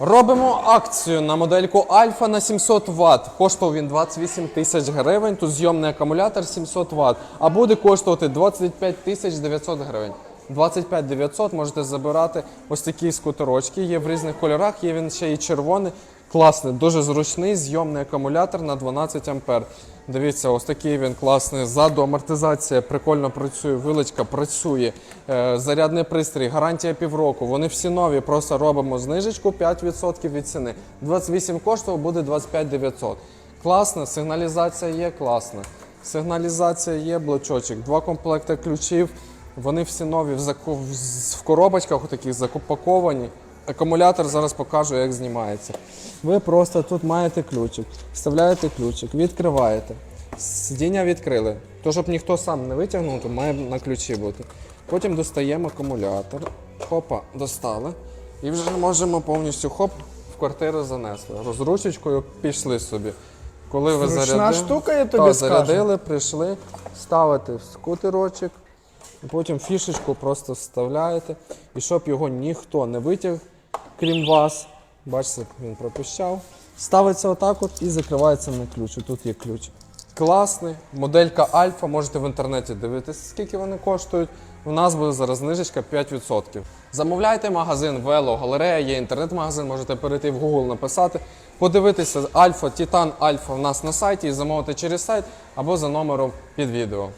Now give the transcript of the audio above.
Робимо акцію на модельку Альфа на 700 Вт. Коштував він 28 тисяч гривень. Тут зйомний акумулятор 700 Вт. А буде коштувати 25 тисяч 900 гривень. 25 900 можете забирати ось такі скутерочки. Є в різних кольорах, є він ще і червоний. Класний, дуже зручний зйомний акумулятор на 12 ампер. Дивіться, ось такий він класний. Ззаду амортизація прикольно працює, виличка працює. Е, зарядний пристрій, гарантія півроку. Вони всі нові. Просто робимо знижечку 5% від ціни. 28 коштував, буде 25 900. Класно, сигналізація є класна. Сигналізація є, блочочок, два комплекти ключів. Вони всі нові в коробочках таких закупаковані. Акумулятор зараз покажу, як знімається. Ви просто тут маєте ключик, вставляєте ключик, відкриваєте. Сидіння відкрили. То, щоб ніхто сам не витягнув, то має на ключі бути. Потім достаємо акумулятор. Хопа, достали. І вже можемо повністю хоп в квартиру занесли. Розручечкою пішли собі. Коли ви Зручна зарядили, штука, я тобі Та, скажу. зарядили, прийшли, ставите в скутерочок, потім фішечку просто вставляєте. І щоб його ніхто не витяг, крім вас. Бачите, він пропищав. Ставиться отак от і закривається на ключ. Тут є ключ. Класний. Моделька Альфа. Можете в інтернеті дивитися, скільки вони коштують. У нас буде зараз знижечка 5%. Замовляйте магазин Вело, галерея, є інтернет-магазин, можете перейти в Google, написати, подивитися Альфа, Титан Альфа у нас на сайті і замовити через сайт або за номером під відео.